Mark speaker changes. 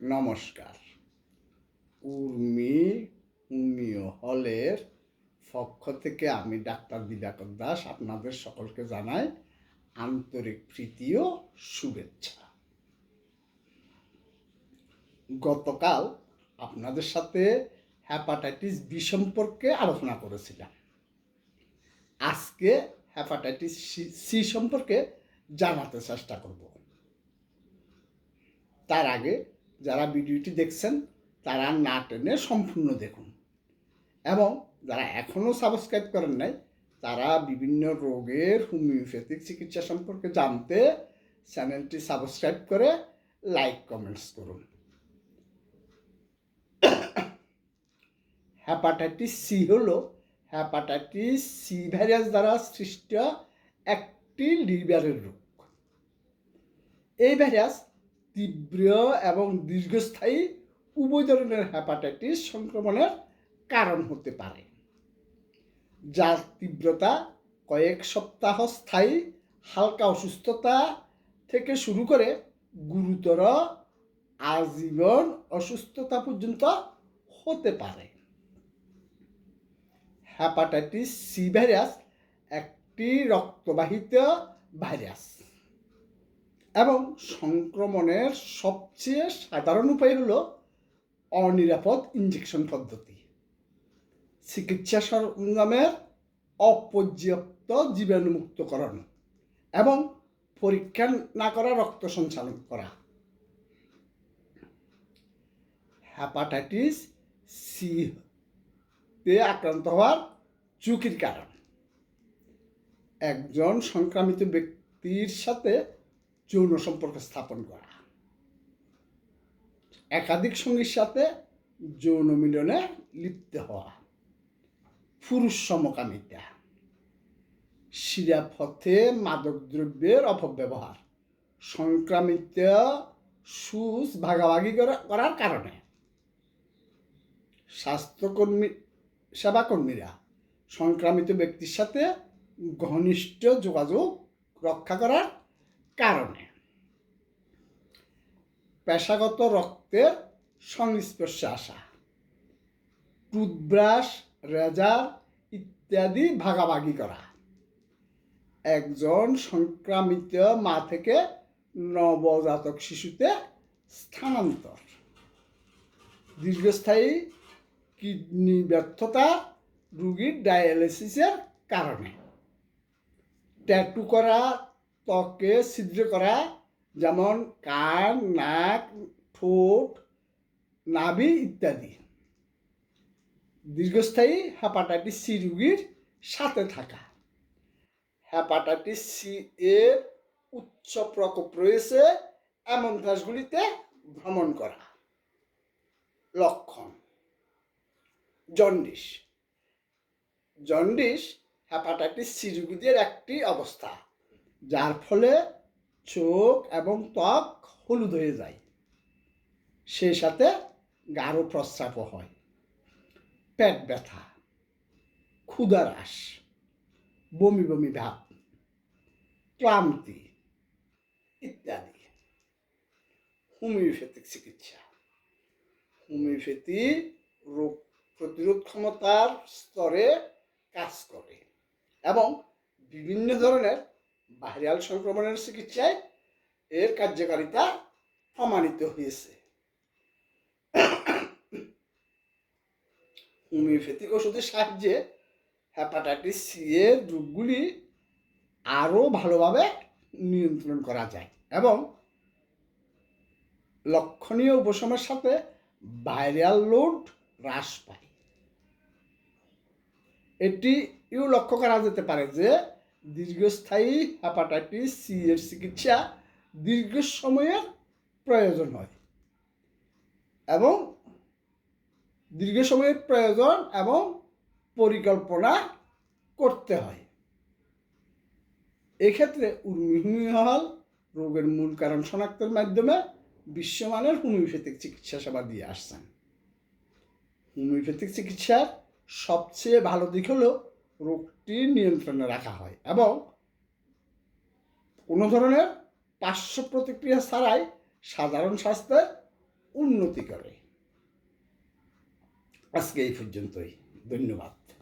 Speaker 1: নমস্কার। উর্মি হোমিও হলের পক্ষ থেকে আমি ডাক্তার দিবাকর দাস আপনাদের সকলকে জানাই আন্তরিক প্রীতি ও শুভেচ্ছা। গতকাল আপনাদের সাথে হ্যাপাটাইটিস বি সম্পর্কে আলোচনা করেছিলাম। আজকে হ্যাপাটাইটিস সি সম্পর্কে জানাতে চেষ্টা করব। তার আগে যারা ভিডিওটি দেখছেন, তারা না টেনে সম্পূর্ণ দেখুন। এবং যারা এখনও সাবস্ক্রাইব করেন নাই, তারা বিভিন্ন রোগের হোমিওপ্যাথিক চিকিৎসা সম্পর্কে জানতে চ্যানেলটি সাবস্ক্রাইব করে লাইক, কমেন্টস করুন। হ্যাপাটাইটিস সি হলো হ্যাপাটাইটিস সি ভাইরাস দ্বারা সৃষ্ট একটি লিভারের রোগ। এই ভাইরাস তীব্র এবং দীর্ঘস্থায়ী উভয় ধরনের হ্যাপাটাইটিস সংক্রমণের কারণ হতে পারে, যার তীব্রতা কয়েক সপ্তাহ স্থায়ী, হালকা অসুস্থতা থেকে শুরু করে গুরুতর আজীবন অসুস্থতা পর্যন্ত হতে পারে। হ্যাপাটাইটিস সি ভাইরাস একটি রক্তবাহিত ভাইরাস এবং সংক্রমণের সবচেয়ে সাধারণ উপায় হলো অনিরাপদ ইঞ্জেকশন পদ্ধতি। চিকিৎসা সরঞ্জামের অপর্যাপ্ত জীবাণুমুক্তকরণ এবং পরীক্ষা না করা, রক্ত সঞ্চালন করা। হ্যাপাটাইটিস সি তে আক্রান্ত হওয়ার ঝুঁকির কারণ। একজন সংক্রামিত ব্যক্তির সাথে যৌন সম্পর্ক স্থাপন করা। একাধিক সঙ্গীর সাথে যৌন মিলনে লিপ্ত হওয়া। পুরুষ সমকামিতা। শিরাপথে মাদকদ্রব্যের অপব্যবহার। সংক্রামিত সুস ভাগাভাগি করার কারণে। স্বাস্থ্যকর্মী, সেবাকর্মীরা সংক্রামিত ব্যক্তির সাথে ঘনিষ্ঠ যোগাযোগ রক্ষা করার কারণে। পেশাগত রক্তের সংস্পর্শে আসা। টুথব্রাশ, রেজার ইত্যাদি ভাগাভাগি করা। একজন সংক্রামিত মা থেকে নবজাতক শিশুতে স্থানান্তর। দীর্ঘস্থায়ী কিডনি ব্যর্থতা রুগীর ডায়ালিসিসের কারণে। ট্যাটু করা ত্বকে ছিদ্র করা, যেমন কান, নাক, ঠোঁট, নাভি ইত্যাদি। দীর্ঘস্থায়ী হ্যাপাটাইটিস সি রুগীর সাথে থাকা। হ্যাপাটাইটিস সি এর উচ্চ প্রকোপ রয়েছে এমন দেশগুলিতে ভ্রমণ করা। লক্ষণ। জন্ডিস। জন্ডিস হ্যাপাটাইটিস সি রোগীদের একটি অবস্থা। যার ফলে চোখ এবং ত্বক হলুদ হয়ে যায়। সেই সাথে গাঢ় প্রস্রাবও হয়। পেট ব্যথা ক্ষুধারাস বমি বমি ভাব, ক্লান্তি ইত্যাদি। হোমিওপ্যাথিক চিকিৎসা। হোমিওপ্যাথি রোগ প্রতিরোধ ক্ষমতার স্তরে কাজ করে এবং বিভিন্ন ধরনের ভাইরাল সংক্রমণের চিকিৎসায় এর কার্যকারিতা প্রমাণিত হয়েছে। হোমিওপ্যাথিক ওষুধের সাহায্যে হ্যাপাটাইটিস সি এর রোগগুলি আরও ভালোভাবে নিয়ন্ত্রণ করা যায় এবং লক্ষণীয় উপশমের সাথে ভাইরাল লোড হ্রাস পায়। এটি ইউ লক্ষ্য করা যেতে পারে যে দীর্ঘস্থায়ী হ্যাপাটাইটিস সি এর চিকিৎসা দীর্ঘ সময়ের প্রয়োজন হয় এবং দীর্ঘ সময়ের প্রয়োজন এবং পরিকল্পনা করতে হয়। এক্ষেত্রে হল রোগের মূল কারণ শনাক্তের মাধ্যমে বিশ্বমানের হোমিওপ্যাথিক চিকিৎসা সেবা দিয়ে আসছেন। হোমিওপ্যাথিক চিকিৎসার সবচেয়ে ভালো দিক হলো রোগটি নিয়ন্ত্রণে রাখা হয় এবং কোনো ধরনের পার্শ্ব প্রতিক্রিয়া ছাড়াই সাধারণ স্বাস্থ্যের উন্নতি করে। আজকে এই পর্যন্তই। ধন্যবাদ।